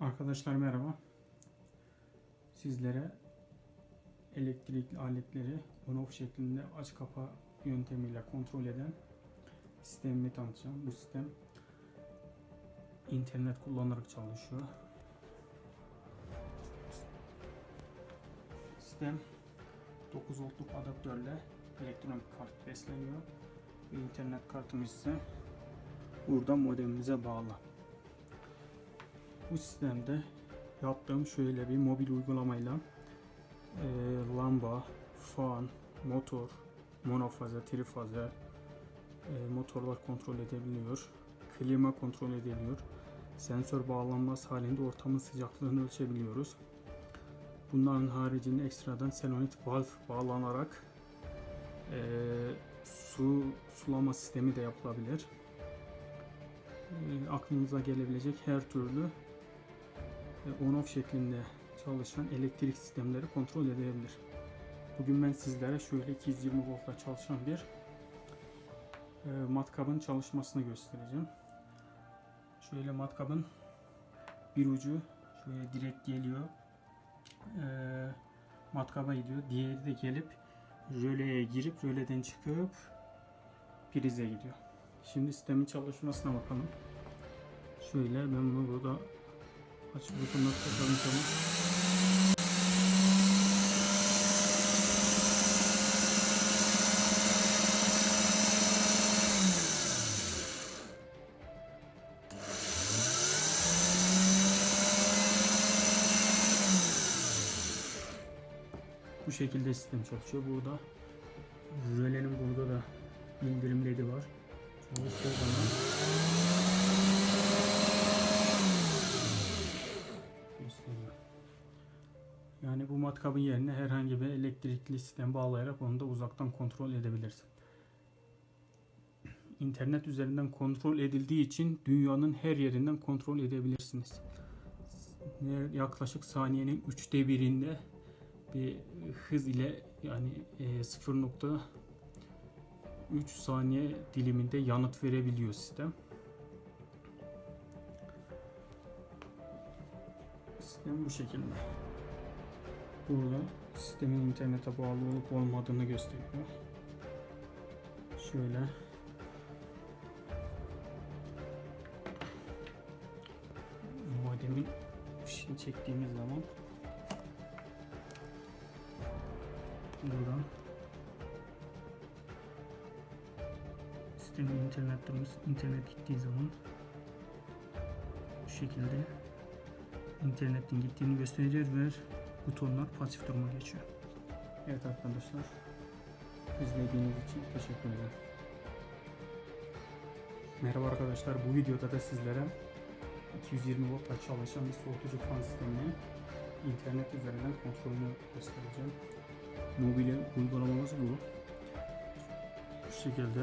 Arkadaşlar merhaba. Sizlere elektrikli aletleri on-off şeklinde aç kapa yöntemiyle kontrol eden sistemimi tanıtacağım. Bu sistem internet kullanarak çalışıyor. Sistem 9 voltluk adaptörle elektronik kart besleniyor. İnternet kartımız ise burada modemimize bağlı. Bu sistemde yaptığım şöyle bir mobil uygulamayla e, lamba, fan, motor, monofaza, trifaza e, motorlar kontrol edebiliyor. Klima kontrol ediliyor. Sensör bağlanması halinde ortamın sıcaklığını ölçebiliyoruz. Bunların haricinde ekstradan selenoid valve bağlanarak e, su sulama sistemi de yapılabilir. E, aklınıza gelebilecek her türlü on-off şeklinde çalışan elektrik sistemleri kontrol edebilir. Bugün ben sizlere şöyle 220 voltla çalışan bir e, matkabın çalışmasını göstereceğim. Şöyle matkabın bir ucu şöyle direkt geliyor. E, matkaba gidiyor. Diğeri de gelip röleye girip röleden çıkıp prize gidiyor. Şimdi sistemin çalışmasına bakalım. Şöyle ben bunu burada Açık butonuna takalım tamam. Bu şekilde sistem çalışıyor. Burada rölenin burada da bildirim ledi var. Çalıştığı zaman Yani bu matkabın yerine herhangi bir elektrikli sistem bağlayarak onu da uzaktan kontrol edebilirsin. İnternet üzerinden kontrol edildiği için dünyanın her yerinden kontrol edebilirsiniz. Yaklaşık saniyenin üçte birinde bir hız ile yani e, 0.3 saniye diliminde yanıt verebiliyor sistem. Sistem bu şekilde. Burada sistemin internete bağlı olup olmadığını gösteriyor. Şöyle modemin fişini çektiğimiz zaman buradan sistemin internet durumu internet gittiği zaman bu şekilde internetin gittiğini gösterecek ve butonlar pasif duruma geçiyor. Evet arkadaşlar izlediğiniz için teşekkür ederim. Merhaba arkadaşlar bu videoda da sizlere 220 voltla çalışan bir soğutucu fan sistemini internet üzerinden kontrolünü göstereceğim. Mobil uygulamamız bu. Bu şekilde